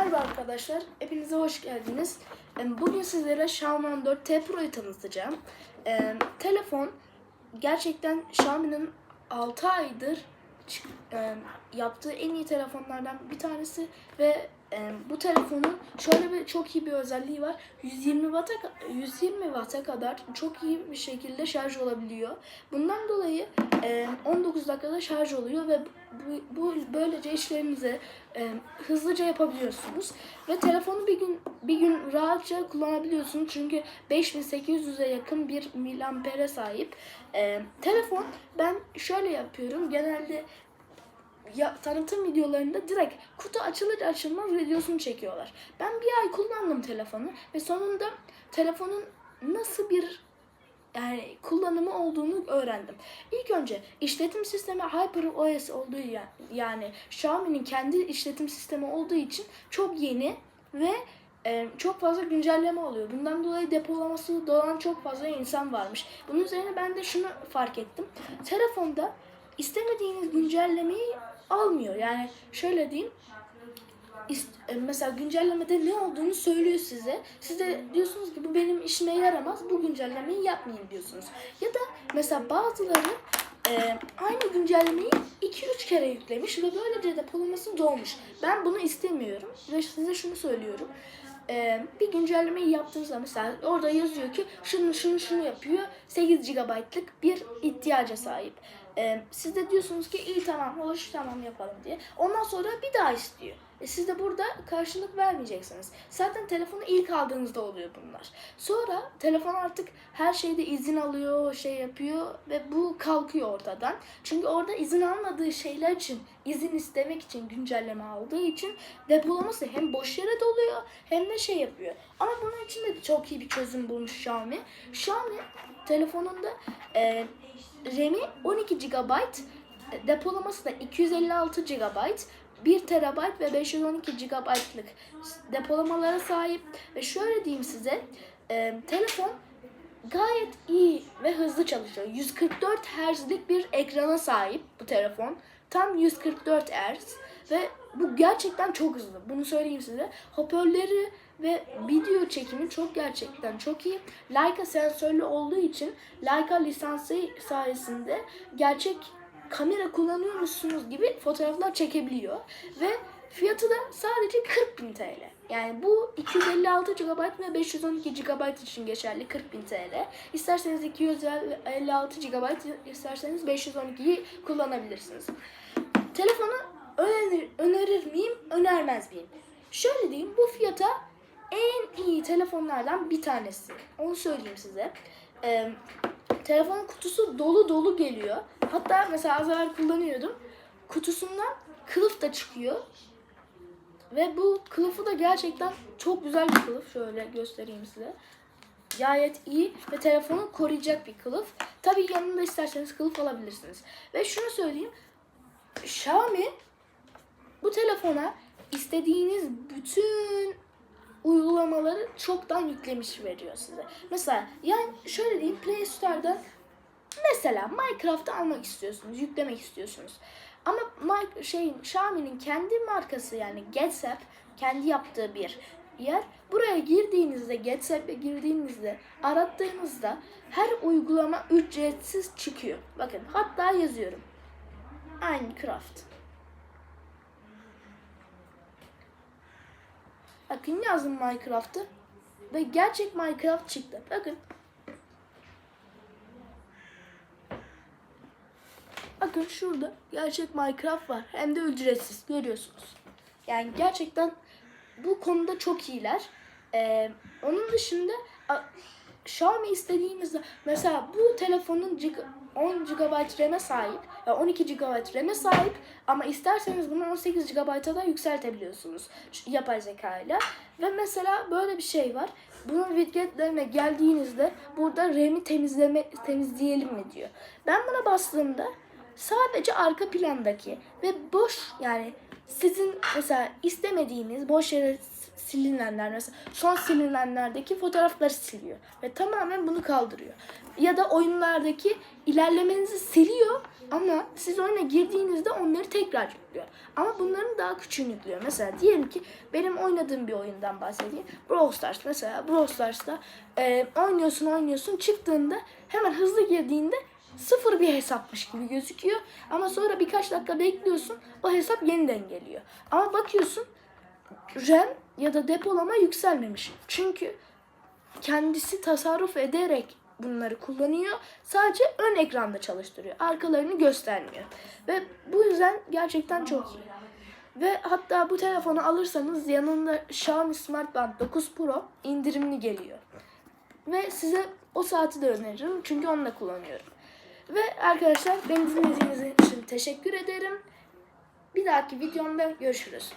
Merhaba arkadaşlar, hepinize hoş geldiniz. Bugün sizlere Xiaomi 14T Pro'yu tanıtacağım. Telefon gerçekten Xiaomi'nin 6 aydır yaptığı en iyi telefonlardan bir tanesi ve e, bu telefonun şöyle bir çok iyi bir özelliği var. 120 Watt'a ka- 120 Watt'a kadar çok iyi bir şekilde şarj olabiliyor. Bundan dolayı e, 19 dakikada şarj oluyor ve bu, bu böylece işlerinizi e, hızlıca yapabiliyorsunuz ve telefonu bir gün bir gün rahatça kullanabiliyorsunuz çünkü 5800'e yakın bir miliampere sahip. E, telefon ben şöyle yapıyorum genelde ya, tanıtım videolarında direkt kutu açılır açılmaz videosunu çekiyorlar. Ben bir ay kullandım telefonu ve sonunda telefonun nasıl bir yani kullanımı olduğunu öğrendim. İlk önce işletim sistemi HyperOS olduğu ya- yani Xiaomi'nin kendi işletim sistemi olduğu için çok yeni ve e, çok fazla güncelleme oluyor. Bundan dolayı depolaması dolan çok fazla insan varmış. Bunun üzerine ben de şunu fark ettim. Telefonda istemediğiniz güncellemeyi almıyor. Yani şöyle diyeyim. e, mesela güncellemede ne olduğunu söylüyor size. Siz de diyorsunuz ki bu benim işime yaramaz. Bu güncellemeyi yapmayayım diyorsunuz. Ya da mesela bazıları e, aynı güncellemeyi 2-3 kere yüklemiş ve böylece depolaması dolmuş. Ben bunu istemiyorum ve size şunu söylüyorum. E, bir güncellemeyi yaptığınızda mesela orada yazıyor ki şunu şunu şunu yapıyor. 8 GB'lık bir ihtiyaca sahip. E, siz de diyorsunuz ki iyi tamam hoş tamam yapalım diye. Ondan sonra bir daha istiyor. E siz de burada karşılık vermeyeceksiniz. Zaten telefonu ilk aldığınızda oluyor bunlar. Sonra telefon artık her şeyde izin alıyor, şey yapıyor ve bu kalkıyor ortadan. Çünkü orada izin almadığı şeyler için, izin istemek için güncelleme aldığı için depolaması hem boş yere doluyor hem de şey yapıyor. Ama bunun için de çok iyi bir çözüm bulmuş Xiaomi. Xiaomi telefonunda e, RAM'i 12 GB, depolaması da 256 GB, 1 TB ve 512 GB'lık depolamalara sahip ve şöyle diyeyim size e, telefon gayet iyi ve hızlı çalışıyor. 144 Hz'lik bir ekrana sahip bu telefon. Tam 144 Hz ve bu gerçekten çok hızlı. Bunu söyleyeyim size. Hoparlörleri ve video çekimi çok gerçekten çok iyi. Leica sensörlü olduğu için Leica lisansı sayesinde gerçek kamera kullanıyormuşsunuz gibi fotoğraflar çekebiliyor. Ve fiyatı da sadece 40.000 TL. Yani bu 256 GB ve 512 GB için geçerli 40.000 TL. İsterseniz 256 GB, isterseniz 512'yi kullanabilirsiniz. Telefonu önerir, önerir miyim, önermez miyim? Şöyle diyeyim, bu fiyata en iyi telefonlardan bir tanesi. Onu söyleyeyim size. Ee, telefonun kutusu dolu dolu geliyor. Hatta mesela az evvel kullanıyordum. Kutusundan kılıf da çıkıyor. Ve bu kılıfı da gerçekten çok güzel bir kılıf. Şöyle göstereyim size. Gayet iyi ve telefonu koruyacak bir kılıf. Tabii yanında isterseniz kılıf alabilirsiniz. Ve şunu söyleyeyim. Xiaomi bu telefona istediğiniz bütün uygulamaları çoktan yüklemiş veriyor size. Mesela yani şöyle diyeyim Play Store'dan mesela Minecraft'ı almak istiyorsunuz, yüklemek istiyorsunuz. Ama Mi- şey Xiaomi'nin kendi markası yani GetSap kendi yaptığı bir yer. Buraya girdiğinizde GetSap'e girdiğinizde arattığınızda her uygulama ücretsiz çıkıyor. Bakın hatta yazıyorum. Minecraft. Bakın yazdım Minecraft'ı ve gerçek Minecraft çıktı. Bakın. Bakın şurada gerçek Minecraft var. Hem de ücretsiz. Görüyorsunuz. Yani gerçekten bu konuda çok iyiler. Ee, onun dışında Xiaomi istediğinizde mesela bu telefonun gig- 10 GB RAM'e sahip, ya 12 GB RAM'e sahip ama isterseniz bunu 18 GB'a da yükseltebiliyorsunuz yapay zeka ile. Ve mesela böyle bir şey var. Bunun widgetlerine geldiğinizde burada RAM'i temizleme temizleyelim mi diyor. Ben buna bastığımda sadece arka plandaki ve boş yani sizin mesela istemediğiniz boş yere silinenler mesela son silinenlerdeki fotoğrafları siliyor ve tamamen bunu kaldırıyor. Ya da oyunlardaki ilerlemenizi siliyor ama siz oyuna girdiğinizde onları tekrar yüklüyor. Ama bunların daha küçüğünü yüklüyor. Mesela diyelim ki benim oynadığım bir oyundan bahsedeyim. Brawl Stars mesela Brawl Stars'ta e, oynuyorsun oynuyorsun çıktığında hemen hızlı girdiğinde sıfır bir hesapmış gibi gözüküyor. Ama sonra birkaç dakika bekliyorsun o hesap yeniden geliyor. Ama bakıyorsun RAM ya da depolama yükselmemiş. Çünkü kendisi tasarruf ederek bunları kullanıyor. Sadece ön ekranda çalıştırıyor. Arkalarını göstermiyor. Ve bu yüzden gerçekten çok iyi. Ve hatta bu telefonu alırsanız yanında Xiaomi Smart Band 9 Pro indirimli geliyor. Ve size o saati de öneririm çünkü onunla kullanıyorum. Ve arkadaşlar beni dinlediğiniz için teşekkür ederim. Bir dahaki videomda görüşürüz.